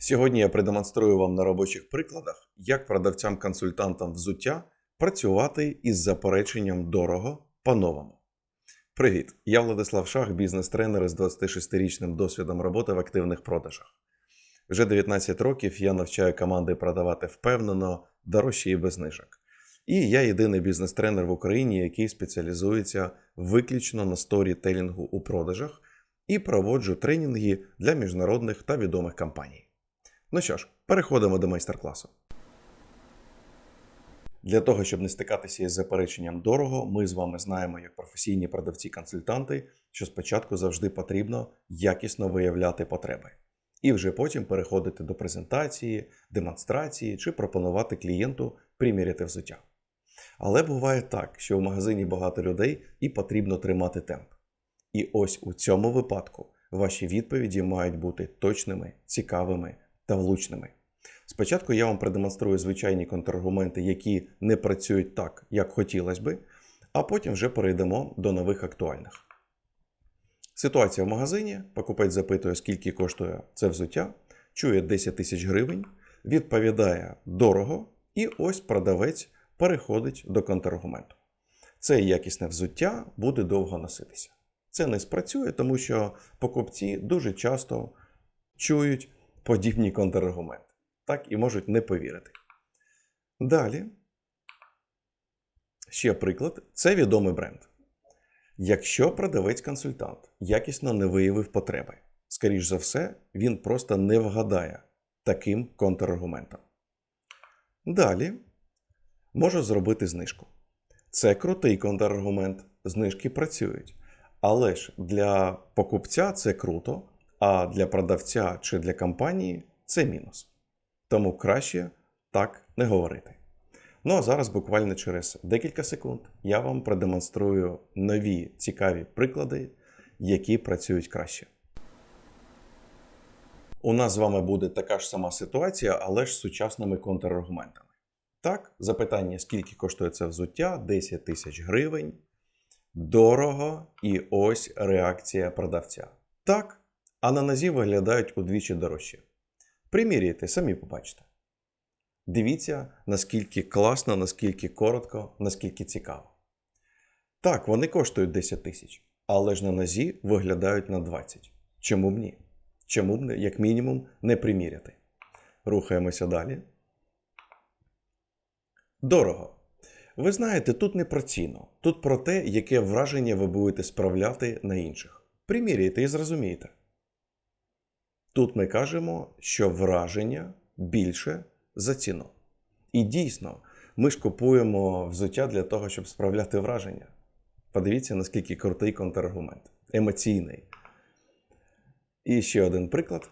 Сьогодні я продемонструю вам на робочих прикладах, як продавцям-консультантам взуття працювати із запереченням дорого по-новому. Привіт! Я Владислав Шах, бізнес-тренер із 26-річним досвідом роботи в активних продажах. Вже 19 років я навчаю команди продавати впевнено, дорожче і без знижок. І я єдиний бізнес-тренер в Україні, який спеціалізується виключно на сторітелінгу у продажах і проводжу тренінги для міжнародних та відомих компаній. Ну що ж, переходимо до майстер-класу. Для того, щоб не стикатися із запереченням дорого, ми з вами знаємо, як професійні продавці-консультанти, що спочатку завжди потрібно якісно виявляти потреби. І вже потім переходити до презентації, демонстрації чи пропонувати клієнту приміряти взуття. Але буває так, що в магазині багато людей і потрібно тримати темп. І ось у цьому випадку ваші відповіді мають бути точними, цікавими та влучними. Спочатку я вам продемонструю звичайні контраргументи, які не працюють так, як хотілося би, а потім вже перейдемо до нових актуальних. Ситуація в магазині. Покупець запитує, скільки коштує це взуття, чує 10 тисяч гривень, відповідає дорого, і ось продавець переходить до контраргументу. Це якісне взуття буде довго носитися. Це не спрацює, тому що покупці дуже часто чують подібні контраргументи. Так і можуть не повірити. Далі. Ще приклад: це відомий бренд. Якщо продавець-консультант якісно не виявив потреби, скоріш за все, він просто не вгадає таким контраргументом. Далі можу зробити знижку. Це крутий контраргумент, знижки працюють. Але ж для покупця це круто, а для продавця чи для компанії це мінус. Тому краще так не говорити. Ну а зараз, буквально через декілька секунд, я вам продемонструю нові цікаві приклади, які працюють краще. У нас з вами буде така ж сама ситуація, але ж з сучасними контраргументами. Так, запитання, скільки коштує це взуття, 10 тисяч гривень. Дорого, і ось реакція продавця. Так, а на нозі виглядають удвічі дорожче. Приміряйте, самі побачите. Дивіться, наскільки класно, наскільки коротко, наскільки цікаво. Так, вони коштують 10 тисяч, але ж на нозі виглядають на 20. Чому б ні? Чому б, як мінімум, не приміряти? Рухаємося далі. Дорого. Ви знаєте, тут не про ціну, тут про те, яке враження ви будете справляти на інших. Приміряйте і зрозумієте. Тут ми кажемо, що враження більше за ціну. І дійсно, ми ж купуємо взуття для того, щоб справляти враження. Подивіться, наскільки крутий контраргумент. Емоційний. І ще один приклад.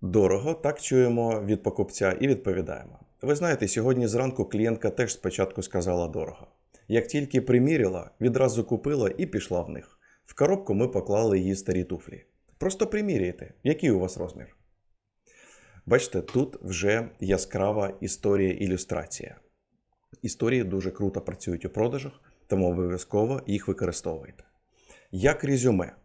Дорого, так чуємо від покупця і відповідаємо. Ви знаєте, сьогодні зранку клієнтка теж спочатку сказала дорого. Як тільки приміряла, відразу купила і пішла в них. В коробку ми поклали її старі туфлі. Просто приміряйте, який у вас розмір. Бачите, тут вже яскрава історія ілюстрація. Історії дуже круто працюють у продажах, тому обов'язково їх використовуйте. Як резюме,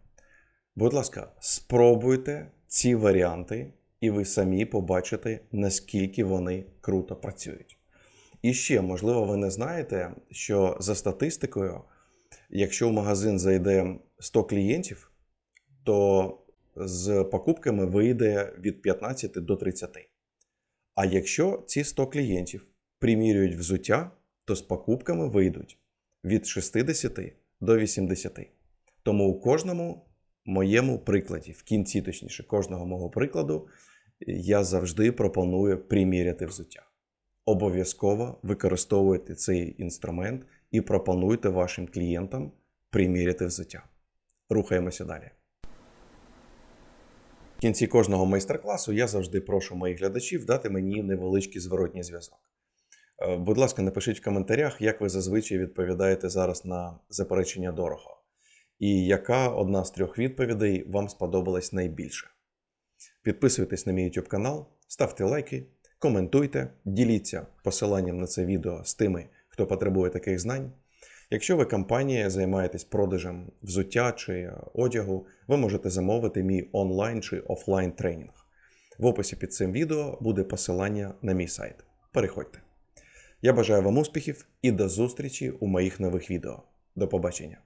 будь ласка, спробуйте ці варіанти, і ви самі побачите, наскільки вони круто працюють. І ще, можливо, ви не знаєте, що за статистикою, якщо в магазин зайде 100 клієнтів, то з покупками вийде від 15 до 30. А якщо ці 100 клієнтів примірюють взуття, то з покупками вийдуть від 60 до 80. Тому у кожному моєму прикладі, в кінці, точніше, кожного мого прикладу, я завжди пропоную приміряти взуття. Обов'язково використовуйте цей інструмент і пропонуйте вашим клієнтам приміряти взуття. Рухаємося далі. В кінці кожного майстер-класу я завжди прошу моїх глядачів дати мені невеличкий зворотній зв'язок. Е, Будь ласка, напишіть в коментарях, як ви зазвичай відповідаєте зараз на заперечення дорого. І яка одна з трьох відповідей вам сподобалась найбільше. Підписуйтесь на мій YouTube канал, ставте лайки, коментуйте, діліться посиланням на це відео з тими, хто потребує таких знань. Якщо ви компанія займаєтесь продажем взуття чи одягу, ви можете замовити мій онлайн чи офлайн тренінг. В описі під цим відео буде посилання на мій сайт. Переходьте. Я бажаю вам успіхів і до зустрічі у моїх нових відео. До побачення!